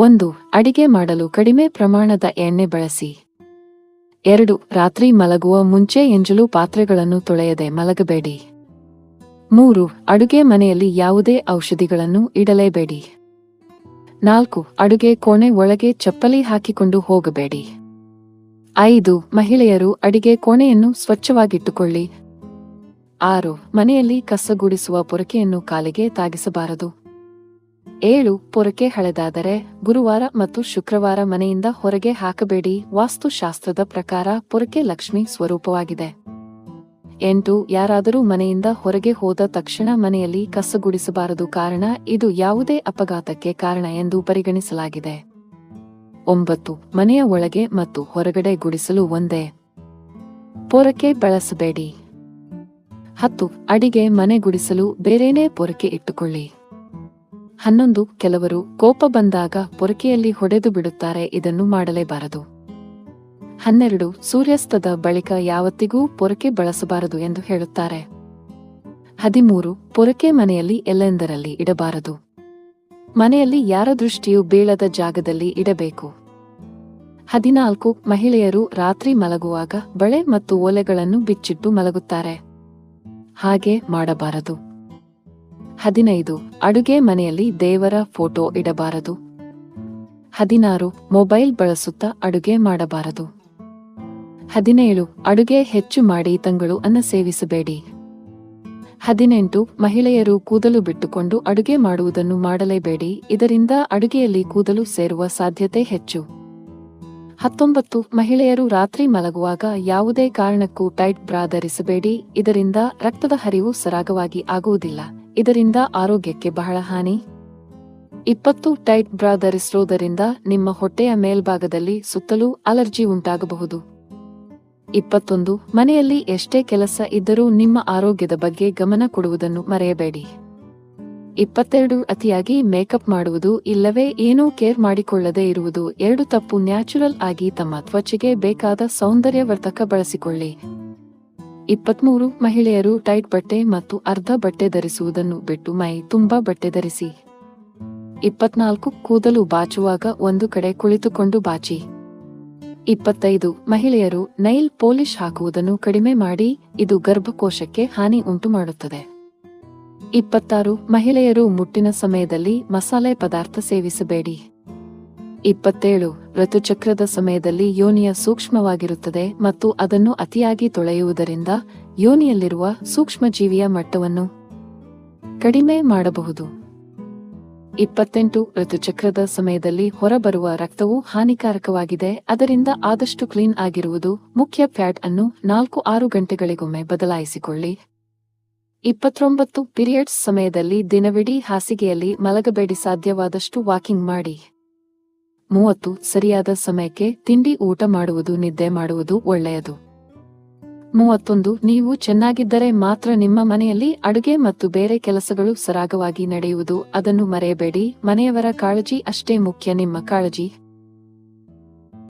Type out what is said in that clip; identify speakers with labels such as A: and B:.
A: ಒಂದು, ಅಡಿಗೆ ಮಾಡಲು ಕಡಿಮೆ ಪ್ರಮಾಣದ ಎಣ್ಣೆ ಬಳಸಿ. ಎರಡು, ರಾತ್ರಿ ಮಲಗುವ ಮುಂಚೆ ಎಂಜಲು ಪಾತ್ರೆಗಳನ್ನು ತೊಳೆಯದೆ ಮಲಗಬೇಡಿ. ಮೂರು, ಅಡುಗೆ ಮನೆಯಲ್ಲಿ ಯಾವುದೇ ಔಷಧಿಗಳನ್ನು ಇಡಲೇಬೇಡಿ. ನಾಲ್ಕು, ಅಡುಗೆ ಕೋಣೆ ಒಳಗೆ ಚಪ್ಪಲಿ ಹಾಕಿಕೊಂಡು ಹೋಗಬೇಡಿ. ಐದು, ಮಹಿಳೆಯರು ಅಡಿಗೆ ಕೋಣೆಯನ್ನು ಸ್ವಚ್ಛವಾಗಿಟ್ಟುಕೊಳ್ಳಿ. ಆರು, ಮನೆಯಲ್ಲಿ ಕಸ ಗುಡಿಸುವ ಪೊರಕೆಯನ್ನು ಕಾಲಿಗೆ ತಾಗಿಸಬಾರದು. ಏಳು, ಪೊರಕೆ ಹಳೆದಾದರೆ ಗುರುವಾರ ಮತ್ತು ಶುಕ್ರವಾರ ಮನೆಯಿಂದ ಹೊರಗೆ ಹಾಕಬೇಡಿ. ವಾಸ್ತುಶಾಸ್ತ್ರದ ಪ್ರಕಾರ ಪೊರಕೆ ಲಕ್ಷ್ಮಿ ಸ್ವರೂಪವಾಗಿದೆ. ಎಂಟು, ಯಾರಾದರೂ ಮನೆಯಿಂದ ಹೊರಗೆ ಹೋದ ತಕ್ಷಣ ಮನೆಯಲ್ಲಿ ಕಸ ಗುಡಿಸಬಾರದು ಕಾರಣ, ಇದು ಯಾವುದೇ ಅಪಘಾತಕ್ಕೆ ಕಾರಣ ಎಂದು ಪರಿಗಣಿಸಲಾಗಿದೆ. ಒಂಬತ್ತು, ಮನೆಯ ಒಳಗೆ ಮತ್ತು ಹೊರಗಡೆ ಗುಡಿಸಲು ಒಂದೇ. ಪೊರಕೆ ಬಳಸಬೇಡಿ. ಹತ್ತು, ಅಡಿಗೆ ಮನೆ ಗುಡಿಸಲು ಬೇರೇನೇ ಪೊರಕೆ ಇಟ್ಟುಕೊಳ್ಳಿ. ಹನ್ನೊಂದು, ಕೆಲವರು ಕೋಪ ಬಂದಾಗ ಪೊರಕೆಯಲ್ಲಿ ಹೊಡೆದು ಬಿಡುತ್ತಾರೆ, ಇದನ್ನು ಮಾಡಲೇಬಾರದು. ಹನ್ನೆರಡು, ಸೂರ್ಯಾಸ್ತದ ಬಳಿಕ ಯಾವತ್ತಿಗೂ ಪೊರಕೆ ಬಳಸಬಾರದು ಎಂದು ಹೇಳುತ್ತಾರೆ. ಹದಿಮೂರು, ಪೊರಕೆ ಮನೆಯಲ್ಲಿ ಎಲ್ಲೆಂದರಲ್ಲಿ ಇಡಬಾರದು? ಮನೆಯಲ್ಲಿ ಯಾರ ದೃಷ್ಟಿಯೂ ಬೀಳದ ಜಾಗದಲ್ಲಿ ಇಡಬೇಕು? ಹದಿನಾಲ್ಕು, ಮಹಿಳೆಯರು ರಾತ್ರಿ ಮಲಗುವಾಗ ಬಳೆ ಮತ್ತು ಓಲೆಗಳನ್ನು ಬಿಚ್ಚಿಟ್ಟು ಮಲಗುತ್ತಾರೆ. ಹಾಗೆ ಮಾಡಬಾರದು. ಹದಿನೈದು. ಅಡುಗೆ ಮನೆಯಲ್ಲಿ ದೇವರ ಫೋಟೋ ಇಡಬಾರದು. ಹದಿನಾರು. ಮೊಬೈಲ್ ಬಳಸುತ್ತಾ ಅಡುಗೆ ಮಾಡಬಾರದು. ಹದಿನೇಳು. ಅಡುಗೆ ಹೆಚ್ಚು ಮಾಡಿ ತಂಗಳು ಅನ್ನ ಸೇವಿಸಬೇಡಿ. ಹದಿನೆಂಟು. ಮಹಿಳೆಯರು ಕೂದಲು ಬಿಟ್ಟುಕೊಂಡು ಅಡುಗೆ ಮಾಡುವುದನ್ನು ಮಾಡಲೇಬೇಡಿ. ಇದರಿಂದ ಅಡುಗೆಯಲ್ಲಿ ಕೂದಲು ಸೇರುವ ಸಾಧ್ಯತೆ ಹೆಚ್ಚು. ಹತ್ತೊಂಬತ್ತು. ಮಹಿಳೆಯರು ರಾತ್ರಿ ಮಲಗುವಾಗ ಯಾವುದೇ ಕಾರಣಕ್ಕೂ ಟೈಟ್ ಬ್ರಾ ಧರಿಸಬೇಡಿ ಇದರಿಂದ ರಕ್ತದ ಹರಿವು ಸರಾಗವಾಗಿ ಆಗುವುದಿಲ್ಲ. ಇದರಿಂದ ಆರೋಗ್ಯಕ್ಕೆ ಬಹಳ ಹಾನಿ. ಇಪ್ಪತ್ತು ಟೈಟ್ ಬ್ರಾ ಧರಿಸುವುದರಿಂದ ನಿಮ್ಮ ಹೊಟ್ಟೆಯ ಮೇಲ್ಭಾಗದಲ್ಲಿ ಸುತ್ತಲೂ ಅಲರ್ಜಿ ಉಂಟಾಗಬಹುದು. ಇಪ್ಪತ್ತೊಂದು, ಮನೆಯಲ್ಲಿ ಎಷ್ಟೇ ಕೆಲಸ ಇದ್ದರೂ ನಿಮ್ಮ ಆರೋಗ್ಯದ ಬಗ್ಗೆ ಗಮನ ಕೊಡುವುದನ್ನು ಮರೆಯಬೇಡಿ. ಇಪ್ಪತ್ತೆರಡು, ಅತಿಯಾಗಿ ಮೇಕಪ್ ಮಾಡುವುದು ಇಲ್ಲವೇ ಏನೂ ಕೇರ್ ಮಾಡಿಕೊಳ್ಳದೇ ಇರುವುದು ಎರಡು ತಪ್ಪು ನ್ಯಾಚುರಲ್ ಆಗಿ ತಮ್ಮ ತ್ವಚೆಗೆ ಬೇಕಾದ ಸೌಂದರ್ಯವರ್ಧಕ ಬಳಸಿಕೊಳ್ಳಿ. ಇಪ್ಪತ್ಮೂರು ಮಹಿಳೆಯರು ಟೈಟ್ ಬಟ್ಟೆ ಮತ್ತು ಅರ್ಧ ಬಟ್ಟೆ ಧರಿಸುವುದನ್ನು ಬಿಟ್ಟು ಮೈ ತುಂಬಾ ಬಟ್ಟೆ ಧರಿಸಿ. ಇಪ್ಪತ್ನಾಲ್ಕು ಕೂದಲು ಬಾಚುವಾಗ ಒಂದು ಕಡೆ ಕುಳಿತುಕೊಂಡು ಬಾಚಿ. ಇಪ್ಪತ್ತೈದು ಮಹಿಳೆಯರು ನೈಲ್ ಪೋಲಿಶ್ ಹಾಕುವುದನ್ನು ಕಡಿಮೆ ಮಾಡಿ, ಇದು ಗರ್ಭಕೋಶಕ್ಕೆ ಹಾನಿ ಉಂಟು ಮಾಡುತ್ತದೆ. ಇಪ್ಪತ್ತಾರು ಮಹಿಳೆಯರು ಮುಟ್ಟಿನ ಸಮಯದಲ್ಲಿ ಮಸಾಲೆ ಪದಾರ್ಥ ಸೇವಿಸಬೇಡಿ. ಇಪ್ಪತ್ತೇಳು, ಋತುಚಕ್ರದ ಸಮಯದಲ್ಲಿ ಯೋನಿಯ ಸೂಕ್ಷ್ಮವಾಗಿರುತ್ತದೆ ಮತ್ತು ಅದನ್ನು ಅತಿಯಾಗಿ ತೊಳೆಯುವುದರಿಂದ ಯೋನಿಯಲ್ಲಿರುವ ಸೂಕ್ಷ್ಮಜೀವಿಯ ಮಟ್ಟವನ್ನು ಕಡಿಮೆ ಮಾಡಬಹುದು. ಇಪ್ಪತ್ತೆಂಟು, ಋತುಚಕ್ರದ ಸಮಯದಲ್ಲಿ ಹೊರಬರುವ ರಕ್ತವು ಹಾನಿಕಾರಕವಾಗಿದೆ, ಅದರಿಂದ ಆದಷ್ಟು ಕ್ಲೀನ್ ಆಗಿರುವುದು ಮುಖ್ಯ ಫ್ಯಾಟ್ ಅನ್ನು ನಾಲ್ಕು ಆರು ಗಂಟೆಗಳಿಗೊಮ್ಮೆ ಬದಲಾಯಿಸಿಕೊಳ್ಳಿ. ಇಪ್ಪತ್ತೊಂಬತ್ತು, ಪಿರಿಯಡ್ಸ್ ಸಮಯದಲ್ಲಿ ದಿನವಿಡೀ ಹಾಸಿಗೆಯಲ್ಲಿ ಮಲಗಬೇಡಿ, ಸಾಧ್ಯವಾದಷ್ಟು ವಾಕಿಂಗ್ ಮಾಡಿ. ಮೂವತ್ತು ಸರಿಯಾದ ಸಮಯಕ್ಕೆ ತಿಂಡಿ ಊಟ ಮಾಡುವುದು, ನಿದ್ದೆ ಮಾಡುವುದು ಒಳ್ಳೆಯದು. ಮೂವತ್ತೊಂದು, ನೀವು ಚೆನ್ನಾಗಿದ್ದರೆ ಮಾತ್ರ ನಿಮ್ಮ ಮನೆಯಲ್ಲಿ ಅಡುಗೆ ಮತ್ತು ಬೇರೆ ಕೆಲಸಗಳು ಸರಾಗವಾಗಿ ನಡೆಯುವುದು. ಅದನ್ನು ಮರೆಯಬೇಡಿ. ಮನೆಯವರ ಕಾಳಜಿ ಅಷ್ಟೇ ಮುಖ್ಯ. ನಿಮ್ಮ ಕಾಳಜಿ